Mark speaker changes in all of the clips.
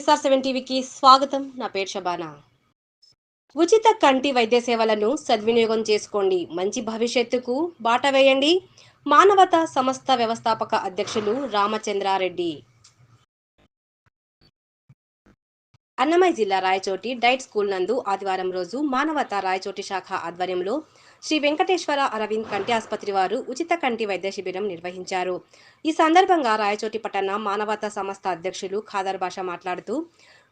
Speaker 1: SR seven టీవీకి స్వాగతం. నా పేరు షబానా. ఉచిత కంటి వైద్య సేవలను సద్వినియోగం చేసుకోండి. మంచి భవిష్యత్తుకు బాట వేయండి. మానవత సంస్థ వ్యవస్థాపక అధ్యక్షులు రామచంద్రారెడ్డి. అన్నమయ్య జిల్లా రాయచోటి డైట్ స్కూల్ నందు ఆదివారం రోజు మానవత రాయచోటి శాఖ ఆధ్వర్యంలో శ్రీ వెంకటేశ్వర అరవింద్ కంటి ఆసుపత్రి వారు ఉచిత కంటి వైద్య శిబిరం నిర్వహించారు. ఈ సందర్భంగా రాయచోటి పట్టణ మానవతా సంస్థ అధ్యక్షులు ఖాదర్ భాష మాట్లాడుతూ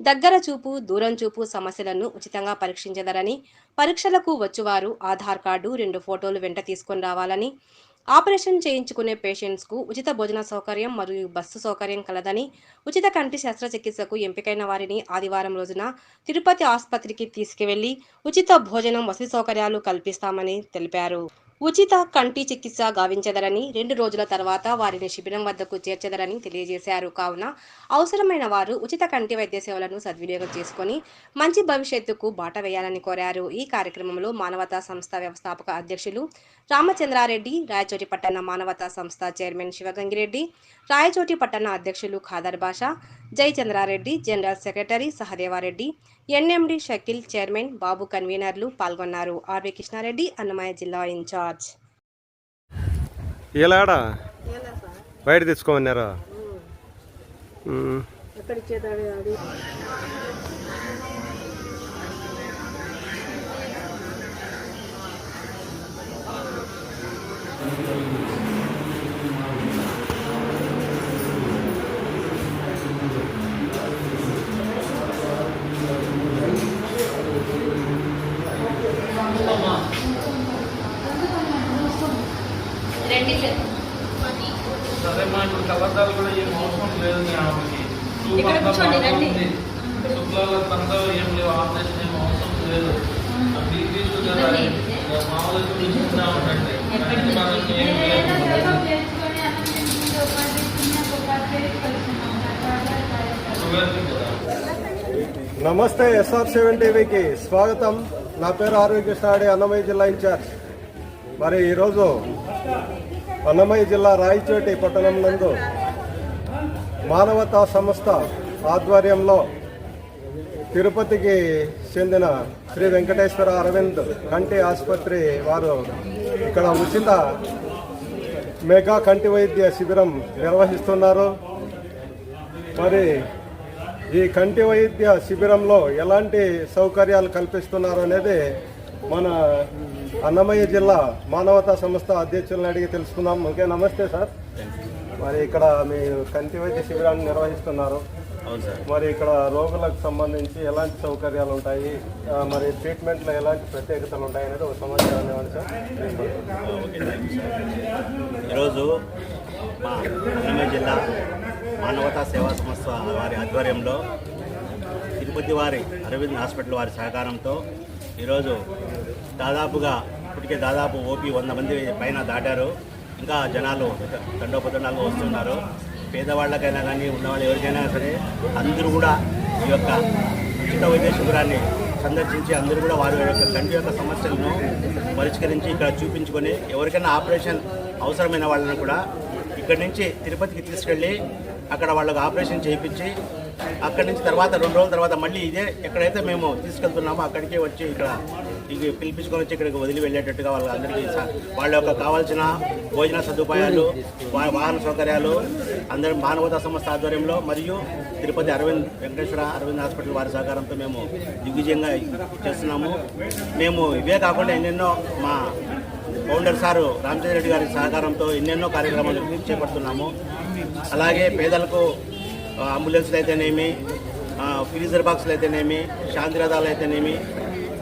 Speaker 1: దగ్గర చూపు దూరం చూపు సమస్యలను ఉచితంగా పరీక్షించదరని పరీక్షలకు వచ్చువారు ఆధార్ కార్డు రెండు ఫోటోలు వెంట తీసుకొని రావాలని ఆపరేషన్ చేయించుకునే పేషెంట్స్కు ఉచిత భోజన సౌకర్యం మరియు బస్సు సౌకర్యం కలదని ఉచిత కంటి శస్త్రచికిత్సకు ఎంపికైన వారిని ఆదివారం రోజున తిరుపతి ఆసుపత్రికి తీసుకువెళ్ళి ఉచిత భోజనం వసతి సౌకర్యాలు కల్పిస్తామని తెలిపారు. ఉచిత కంటి చికిత్స గావించదరని రెండు రోజుల తర్వాత వారిని శిబిరం వద్దకు చేర్చెదరని తెలియజేశారు. కావున అవసరమైన వారు ఉచిత కంటి వైద్య సేవలను సద్వినియోగం చేసుకొని మంచి భవిష్యత్తుకు బాట వేయాలని కోరారు. ఈ కార్యక్రమంలో మానవతా సంస్థ వ్యవస్థాపక అధ్యక్షులు రామచంద్రారెడ్డి రాయచోటి పట్టణ మానవతా సంస్థ చైర్మన్ శివగంగిరెడ్డి రాయచోటి పట్టణ అధ్యక్షులు Khader Basha Jayachandrareddy general secretary Sahadevareddy NMD Shakeel chairman Babu కన్వీనర్లు పాల్గొన్నారు. ఆర్వి కృష్ణారెడ్డి అన్నమయ్య జిల్లా ఇన్ఛార్జ్.
Speaker 2: ఏలాడా బయట తెచ్చుకోమన్నారా?
Speaker 3: సరే. మా కూడా ఏం అవసరం లేదు మీ ఆమెకి ఏం లేవు ఆపరేషన్ ఏం అవసరం లేదు. ఉండండి. ఏం లేదు.
Speaker 2: నమస్తే ఎస్ఆర్ సెవెన్ టీవీకి స్వాగతం. నా పేరు ఆర్వి కృష్ణాడి అన్నమయ్య జిల్లా ఇన్ఛార్జ్. మరి ఈరోజు అన్నమయ్య జిల్లా రాయచోటి పట్టణం నందు మానవతా సంస్థ ఆధ్వర్యంలో తిరుపతికి చెందిన శ్రీ వెంకటేశ్వర అరవింద్ కంటి ఆసుపత్రి వారు ఇక్కడ ఉచిత మెగా కంటి వైద్య శిబిరం నిర్వహిస్తున్నారు. మరి ఈ కంటి వైద్య శిబిరంలో ఎలాంటి సౌకర్యాలు కల్పిస్తున్నారు అనేది మన అన్నమయ్య జిల్లా మానవతా సంస్థ అధ్యక్షులను అడిగి తెలుసుకుందాం. ఓకే నమస్తే సార్. మరి ఇక్కడ మీ కంటి వైద్య శిబిరాన్ని నిర్వహిస్తున్నారు. మరి ఇక్కడ రోగులకు సంబంధించి ఎలాంటి సౌకర్యాలు ఉంటాయి? మరి ట్రీట్మెంట్లో ఎలాంటి ప్రత్యేకతలు ఉంటాయి అనేది ఒక సమాచారం ఇవ్వండి సార్.
Speaker 4: ఈరోజు మా అన్నమయ్య జిల్లా మానవతా సేవా సంస్థ వారి ఆధ్వర్యంలో తిరుపతి వారి అరవింద్ హాస్పిటల్ వారి సహకారంతో ఈరోజు దాదాపుగా ఇప్పటికే దాదాపు ఓపీ వంద మంది పైన దాటారు. ఇంకా జనాలు తండోపతండాలు వస్తున్నారు. పేదవాళ్ళకైనా కానీ ఉన్నవాళ్ళు ఎవరికైనా సరే అందరూ కూడా ఈ యొక్క ఉచిత వైద్య శిబిరాన్ని సందర్శించి అందరూ కూడా వారి యొక్క కంటి యొక్క సమస్యలను పరిష్కరించి ఇక్కడ చూపించుకొని ఎవరికైనా ఆపరేషన్ అవసరమైన వాళ్ళని కూడా ఇక్కడి నుంచి తిరుపతికి తీసుకెళ్ళి అక్కడ వాళ్ళకు ఆపరేషన్ చేయించి అక్కడి నుంచి తర్వాత రెండు రోజుల తర్వాత మళ్ళీ ఇదే ఎక్కడైతే మేము తీసుకెళ్తున్నామో అక్కడికే వచ్చి ఇక్కడ ఇది పిలిపించుకొని వచ్చి ఇక్కడికి వదిలి వెళ్ళేటట్టుగా వాళ్ళందరికీ స- వాళ్ళ యొక్క కావాల్సిన భోజన సదుపాయాలు వా- వాహన సౌకర్యాలు అందరి మానవతా సంస్థ ఆధ్వర్యంలో మరియు తిరుపతి అరవింద్ వెంకటేశ్వర అరవింద్ హాస్పిటల్ వారి సహకారంతో మేము దిగ్విజయంగా చేస్తున్నాము. మేము ఇవే కాకుండా ఎన్నెన్నో మా ఫౌండర్ సారు రామచంద్ర రెడ్డి గారి సహకారంతో ఎన్నెన్నో కార్యక్రమాలు చేపడుతున్నాము. అలాగే పేదలకు అంబులెన్స్లు అయితేనేమి ఫ్రీజర్ బాక్సులు అయితేనేమి శాంతిరథాలు అయితేనేమి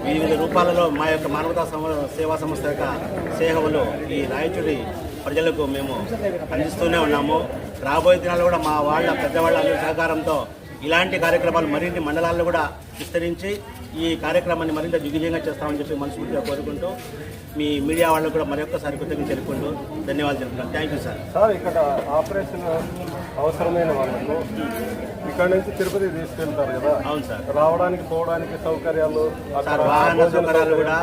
Speaker 4: వివిధ రూపాలలో మా యొక్క మానవతా సమ సేవా సంస్థ యొక్క సేవలు ఈ రాయచూరి ప్రజలకు మేము అందిస్తూనే ఉన్నాము. రాబోయే దినాల్లో కూడా మా వాళ్ళ పెద్దవాళ్ళ సహకారంతో ఇలాంటి కార్యక్రమాలు మరిన్ని మండలాల్లో కూడా విస్తరించి ఈ కార్యక్రమాన్ని మరింత దిగ్విజయంగా చేస్తామని చెప్పి మనస్ఫూర్తిగా కోరుకుంటూ మీ మీడియా వాళ్ళకు కూడా మరొకసారి కృతజ్ఞత తెలుపుకుంటూ ధన్యవాదాలు తెలుపుతాను థ్యాంక్ యూ సార్.
Speaker 2: సార్ ఇక్కడ ఆపరేషన్ అవసరమైన వాళ్ళకు ఇక్కడ నుంచి తిరుపతి తీసుకెళ్తారు కదా.
Speaker 4: అవును సార్.
Speaker 2: రావడానికి పోవడానికి సౌకర్యాలు
Speaker 4: వాహన సౌకర్యాలు. కూడా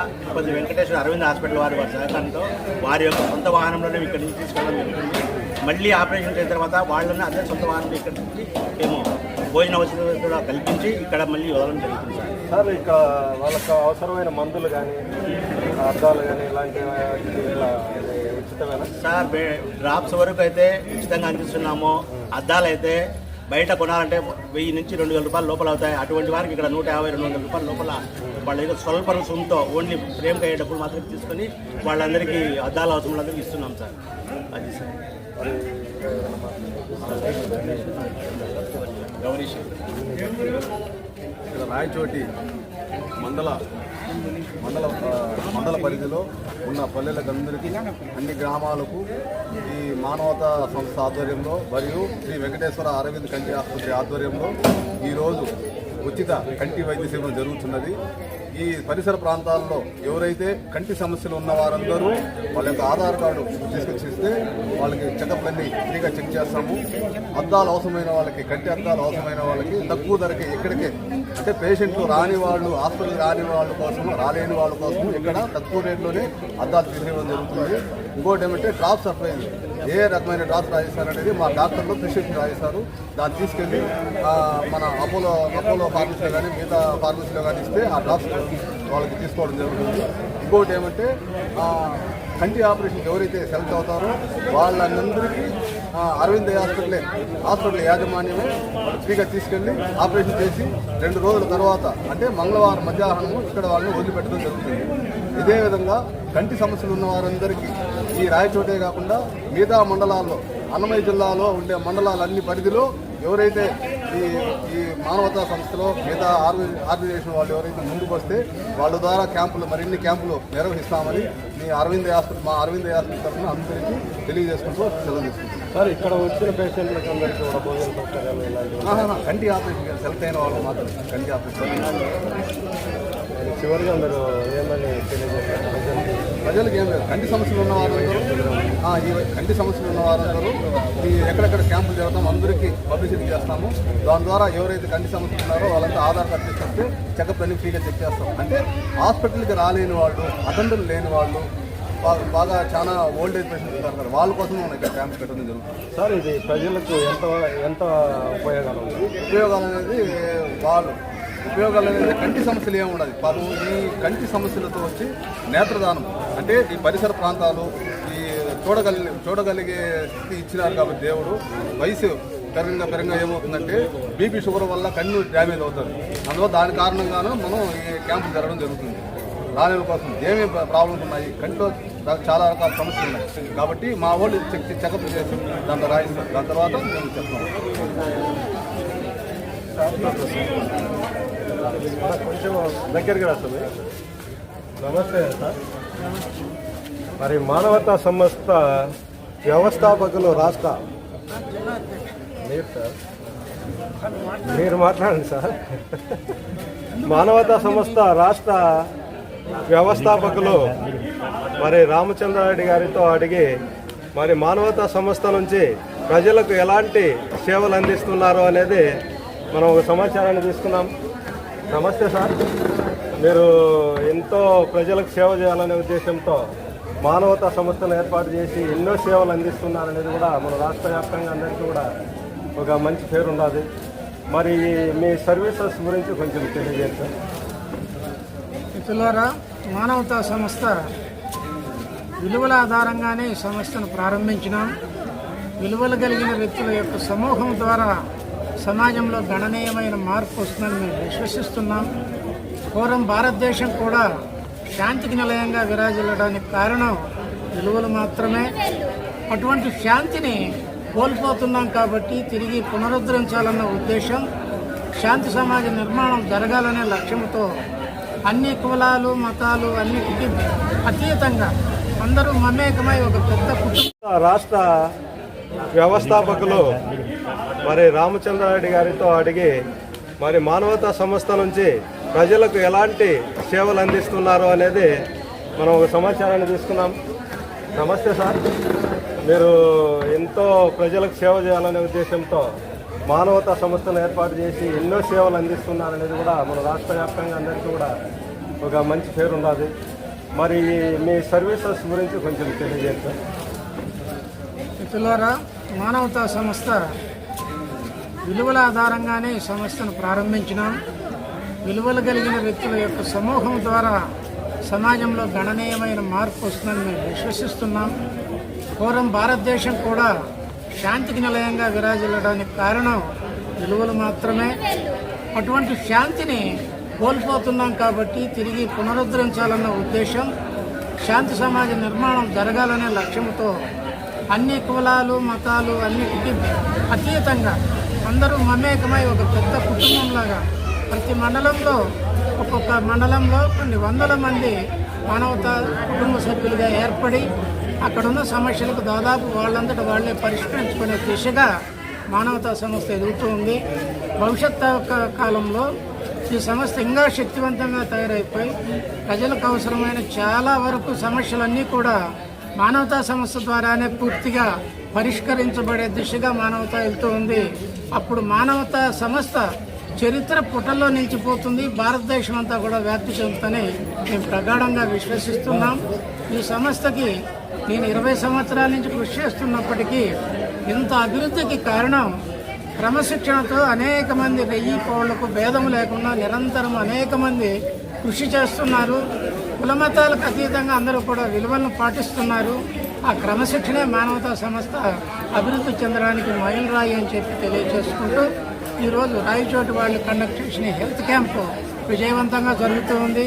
Speaker 4: వెంకటేశ్వర అరవింద్ హాస్పిటల్ వారి సహకారంతో వారి యొక్క సొంత వాహనంలోనే ఇక్కడి నుంచి తీసుకెళ్ళడం జరుగుతుంది. మళ్ళీ ఆపరేషన్ చేసిన తర్వాత వాళ్ళని అదే సొంత వాహనంలో ఇక్కడి నుంచి మేము భోజన వసతులు కూడా కల్పించి ఇక్కడ మళ్ళీ వదలడం జరుగుతుంది సార్.
Speaker 2: సార్ ఇక్కడ వాళ్ళకి అవసరమైన మందులు కానీ అద్దాలు కానీ ఇలాంటివి ఉచితమేనా?
Speaker 4: సార్ డ్రాప్స్ వరకు అయితే ఉచితంగా అందిస్తున్నాము అద్దాలు అయితే బయట కొనాలంటే వెయ్యి నుంచి రెండు వేల రూపాయలు లోపల అవుతాయి. అటువంటి వారికి ఇక్కడ నూట యాభై రెండు వందల రూపాయల లోపల వాళ్ళ దగ్గర స్వల్ప రుసుముతో ఓన్లీ ఫ్రేమ్ అయ్యేటప్పుడు మాత్రం తీసుకొని వాళ్ళందరికీ అద్దాల అవసరం వాళ్ళందరికీ ఇస్తున్నాం సార్. అది సార్. గౌరీష్
Speaker 5: ఇక్కడ రాయచోటి మండల మండల మండల పరిధిలో ఉన్న పల్లెలకందరికీ అన్ని గ్రామాలకు ఈ మానవతా సంస్థ ఆధ్వర్యంలో మరియు శ్రీ వెంకటేశ్వర అరవింద్ కంటి ఆసుపత్రి ఆధ్వర్యంలో ఈరోజు ఉచిత కంటి వైద్య సేవలు జరుగుతున్నది. ఈ పరిసర ప్రాంతాల్లో ఎవరైతే కంటి సమస్యలు ఉన్న వారందరూ వాళ్ళ యొక్క ఆధార్ కార్డు తీసుకొచ్చి ఇస్తే వాళ్ళకి చెకప్లన్నీ ఫ్రీగా చెక్ చేస్తాము. అద్దాలు అవసరమైన వాళ్ళకి కంటి అద్దాలు అవసరమైన వాళ్ళకి తక్కువ ధరకి ఎక్కడికే అంటే పేషెంట్లు రాని వాళ్ళు హాస్పిటల్ రాని వాళ్ళ కోసం రాలేని వాళ్ళ కోసం ఇక్కడ తక్కువ రేట్లోనే అద్దాలు తీసేయడం జరుగుతుంది. ఇంకోటి ఏమంటే డ్రాప్ సర్ప్రైజ్. ఏ రకమైన డ్రాప్స్ రాయిస్తారు అనేది మా డాక్టర్లు ప్రిస్క్రిప్షన్ రాయిస్తారు. దాన్ని తీసుకెళ్ళి మన అపోలో అపోలో ఫార్మసీలో కానీ మిగతా ఫార్మసీలో కానీ ఇస్తే ఆ డ్రాప్స్ వాళ్ళకి తీసుకోవడం జరుగుతుంది. ఇంకోటి ఏమంటే కంటి ఆపరేషన్ ఎవరైతే సెలెక్ట్ అవుతారో వాళ్ళందరికీ అరవింద్ హాస్పిటలే హాస్పిటల్ యాజమాన్యమే ఫ్రీగా తీసుకెళ్ళి ఆపరేషన్ చేసి రెండు రోజుల తర్వాత అంటే మంగళవారం మధ్యాహ్నము ఇక్కడ వాళ్ళని వదిలిపెట్టడం జరుగుతుంది. ఇదే విధంగా కంటి సమస్యలు ఉన్న వారందరికీ ఈ రాయచోటే కాకుండా మిగతా మండలాల్లో అన్నమయ్య జిల్లాలో ఉండే మండలాలన్ని పరిధిలో ఎవరైతే ఈ ఈ మానవతా సంస్థలో మిగతా ఆర్గ ఆర్గనైజేషన్ వాళ్ళు ఎవరైతే ముందుకు వస్తే వాళ్ళ ద్వారా క్యాంపులు మరిన్ని క్యాంపులు నిర్వహిస్తామని మీ అరవింద్ హాస్పిటల్ మా అరవింద్ హాస్పిటల్ తరఫున అందరికీ తెలియజేసుకుంటూ సెలవు
Speaker 2: సార్ ఇక్కడ వచ్చిన పేషెంట్లకు అందరికీ కూడా భోజన సౌకర్యాలు
Speaker 5: కంటి ఆపరేషన్ సెలెక్ట్ అయిన వాళ్ళు మాత్రం కంటి ఆపరేషన్.
Speaker 2: చివరిగా మీరు ఏమని తెలియజేస్తారు? ప్రజలకి?
Speaker 5: ఏం లేదు. కంటి సమస్యలు ఉన్న వారందరూ ఈ కంటి సమస్యలు ఉన్న వారందరూ ఈ ఎక్కడెక్కడ క్యాంపులు జరుగుతాం అందరికీ పబ్లిసిటీ చేస్తాము. దాని ద్వారా ఎవరైతే కంటి సమస్యలు ఉన్నారో వాళ్ళంతా ఆధార్ కార్డు తీసుకొస్తే చెకప్ అన్ని ఫ్రీగా చెక్ చేస్తాం. అంటే హాస్పిటల్కి రాలేని వాళ్ళు అటెండర్లు లేని వాళ్ళు బాగా బాగా చాలా ఓల్డ్ ఏజ్ పేషెంట్స్ ఉంటారు కదా వాళ్ళ కోసం మనం ఇక్కడ క్యాంప్స్ పెట్టడం జరుగుతుంది.
Speaker 2: సార్ ఇది ప్రజలకు ఎంత ఎంత ఉపయోగాలు?
Speaker 5: ఉపయోగాలు అనేది వాళ్ళు ఉపయోగాలు అనేది కంటి సమస్యలు ఏమి ఉండదు. పాపం ఈ కంటి సమస్యలతో వచ్చి నేత్రదానం. అంటే ఈ పరిసర ప్రాంతాలు ఈ చూడగలి చూడగలిగే స్థితి ఇచ్చినారు కాబట్టి దేవుడు వయసు పెరగంగా పెరగంగా ఏమవుతుందంటే బీపీ షుగర్ వల్ల కన్ను డ్యామేజ్ అవుతుంది అందువల్ల దాని కారణంగాను మనం ఈ క్యాంపు జరగడం జరుగుతుంది. రాలేల కోసం ఏమేమి ప్రాబ్లమ్స్ ఉన్నాయి? కంటిలో చాలా రకాల సమస్యలు ఉన్నాయి. కాబట్టి మా వాళ్ళు చెక్ చెకప్ చేసి దాంట్లో రాయిస్తారు. దాని తర్వాత మేము చెప్తాం.
Speaker 2: కొంచెం దగ్గరికి రాస్తుంది నమస్తే సార్ మరి మానవతా సంస్థ వ్యవస్థాపకులు రాష్ట్ర. మీరు సార్ మీరు మాట్లాడండి సార్. మానవతా సంస్థ రాష్ట్ర వ్యవస్థాపకులు మరి రామచంద్రారెడ్డి గారితో అడిగి మరి మానవతా సంస్థ నుంచి ప్రజలకు ఎలాంటి సేవలు అందిస్తున్నారు అనేది మనం ఒక సమాచారాన్ని తీసుకున్నాం నమస్తే సార్. మీరు ఎంతో ప్రజలకు సేవ చేయాలనే ఉద్దేశంతో మానవతా సంస్థను ఏర్పాటు చేసి ఎన్నో సేవలు అందిస్తున్నారనేది కూడా మన రాష్ట్ర వ్యాప్తంగా అందరికీ కూడా ఒక మంచి పేరు ఉన్నది మరి మీ సర్వీసెస్ గురించి కొంచెం తెలియజేయండి. సార్
Speaker 6: మిత్రులారా మానవతా సంస్థ విలువల ఆధారంగానే ఈ సంస్థను ప్రారంభించినాం. విలువలు కలిగిన వ్యక్తుల యొక్క సమూహం ద్వారా సమాజంలో గణనీయమైన మార్పు వస్తుందని మేము విశ్వసిస్తున్నాం. పూర్వం భారతదేశం కూడా శాంతికి నిలయంగా విరాజిల్లడానికి కారణం విలువలు మాత్రమే. అటువంటి శాంతిని కోల్పోతున్నాం కాబట్టి తిరిగి పునరుద్ధరించాలన్న ఉద్దేశం శాంతి సమాజ నిర్మాణం జరగాలనే లక్ష్యంతో అన్ని కులాలు మతాలు అన్నిటికీ అతీతంగా అందరూ మమేకమై ఒక పెద్ద కుటుంబ
Speaker 2: రాష్ట్ర వ్యవస్థాపకులు మరి రామచంద్రారెడ్డి గారితో అడిగి మరి మానవతా సంస్థ నుంచి ప్రజలకు ఎలాంటి సేవలు అందిస్తున్నారు అనేది మనం ఒక సమాచారాన్ని తీసుకున్నాం నమస్తే సార్. మీరు ఎంతో ప్రజలకు సేవ చేయాలనే ఉద్దేశంతో మానవతా సంస్థను ఏర్పాటు చేసి ఎన్నో సేవలు అందిస్తున్నారనేది కూడా మన రాష్ట్ర వ్యాప్తంగా అందరికీ కూడా ఒక మంచి పేరు ఉన్నది. మరి మీ సర్వీసెస్ గురించి కొంచెం తెలియజేయండి సార్.
Speaker 6: మిత్రులారా మానవతా సంస్థ విలువల ఆధారంగానే ఈ సంస్థను ప్రారంభించినాం. విలువలు కలిగిన వ్యక్తుల యొక్క సమూహం ద్వారా సమాజంలో గణనీయమైన మార్పు వస్తుందని మేము విశ్వసిస్తున్నాం. పూర్వం భారతదేశం కూడా శాంతికి నిలయంగా విరాజిల్లడానికి కారణం విలువలు మాత్రమే. అటువంటి శాంతిని కోల్పోతున్నాం కాబట్టి తిరిగి పునరుద్ధరించాలన్న ఉద్దేశం శాంతి సమాజ నిర్మాణం జరగాలనే లక్ష్యంతో అన్ని కులాలు మతాలు అన్నిటికీ అతీతంగా అందరూ మమేకమై ఒక పెద్ద కుటుంబంలాగా ప్రతి మండలంలో ఒక్కొక్క మండలంలో కొన్ని వందల మంది మానవతా కుటుంబ సభ్యులుగా ఏర్పడి అక్కడున్న సమస్యలకు దాదాపు వాళ్ళంతట వాళ్ళే పరిష్కరించుకునే దిశగా మానవతా సంస్థ ఎదుగుతూ ఉంది. భవిష్యత్ కాలంలో ఈ సంస్థ ఇంకా శక్తివంతంగా తయారైపోయి ప్రజలకు అవసరమైన చాలా వరకు సమస్యలన్నీ కూడా మానవతా సంస్థ ద్వారానే పూర్తిగా పరిష్కరించబడే దిశగా మానవత వెళ్తూ ఉంది. అప్పుడు మానవతా సంస్థ చరిత్ర పుటల్లో నిలిచిపోతుంది. భారతదేశం అంతా కూడా వ్యాప్తి చెందుతని మేము ప్రగాఢంగా విశ్వసిస్తున్నాం. ఈ సంస్థకి నేను ఇరవై సంవత్సరాల నుంచి కృషి చేస్తున్నప్పటికీ ఇంత అభివృద్ధికి కారణం క్రమశిక్షణతో అనేక మంది వెయ్యి కోళ్ళకు భేదం లేకుండా నిరంతరం అనేక మంది కృషి చేస్తున్నారు. కులమతాలకు అతీతంగా అందరూ కూడా విలువలను పాటిస్తున్నారు. ఆ క్రమశిక్షణే మానవతా సంస్థ అభివృద్ధి చెందడానికి మైలురాయి అని చెప్పి తెలియజేసుకుంటూ ఈరోజు రాయచోటి వాళ్ళు కండక్ట్ చేసిన హెల్త్ క్యాంపు విజయవంతంగా జరుగుతూ ఉంది.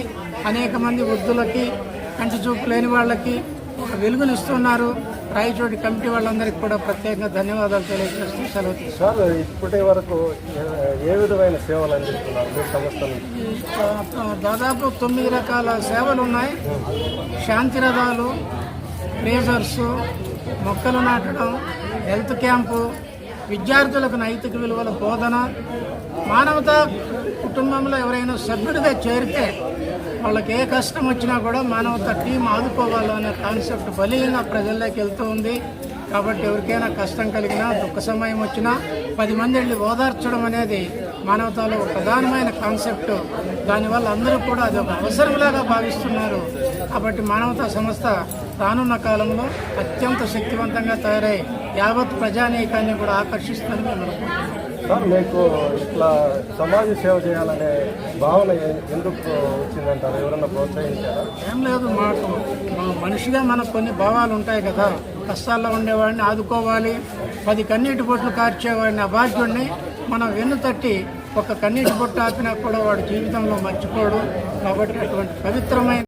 Speaker 6: అనేక మంది వృద్ధులకి కంటి చూపు లేని వాళ్ళకి ఒక వెలుగునిస్తున్నారు. రాయచోటి కమిటీ వాళ్ళందరికీ కూడా ప్రత్యేకంగా ధన్యవాదాలు తెలియజేస్తూ సెలవు.
Speaker 2: సార్ ఇప్పటి వరకు ఏ- విధమైన సేవలు అందిస్తున్నారు మీ సంస్థ
Speaker 6: దాదాపు తొమ్మిది రకాల సేవలు ఉన్నాయి శాంతి రథాలు ప్రేజర్స్ మొక్కలు నాటడం హెల్త్ క్యాంపు విద్యార్థులకు నైతిక విలువల బోధన మానవతా కుటుంబంలో ఎవరైనా సభ్యుడిగా చేరితే వాళ్ళకి ఏ కష్టం వచ్చినా కూడా మానవత టీం ఆదుకోవాలనే కాన్సెప్ట్ బలీయంగా ప్రజల్లోకి వెళ్తూ ఉంది. కాబట్టి ఎవరికైనా కష్టం కలిగినా దుఃఖ సమయం వచ్చినా పది మంది వెళ్ళి ఓదార్చడం అనేది మానవతాలో ప్రధానమైన కాన్సెప్ట్. దానివల్ల అందరూ కూడా అది ఒక అవసరంలాగా భావిస్తున్నారు. కాబట్టి మానవతా సంస్థ రానున్న కాలంలో అత్యంత శక్తివంతంగా తయారై యావత్ ప్రజానీకాన్ని కూడా ఆకర్షిస్తుందని మేము అనుకుంటున్నాం
Speaker 2: సార్ మీకు ఇట్లా సమాజ సేవ చేయాలనే భావన ఎందుకు వచ్చిందంటారు? ఎవరన్నా ప్రోత్సహించారా?
Speaker 6: ఏం లేదు మాకు మనిషిగా మనకు కొన్ని భావాలు ఉంటాయి కదా. కష్టాల్లో ఉండేవాడిని ఆదుకోవాలి పది కన్నీటి బొట్లు కార్చేవాడిని అభాగ్యుడిని మనం వెన్ను తట్టి ఒక కన్నీటి బొట్టు ఆపినా కూడా వాడు జీవితంలో మర్చిపోడు. కాబట్టి అటువంటి పవిత్రమైన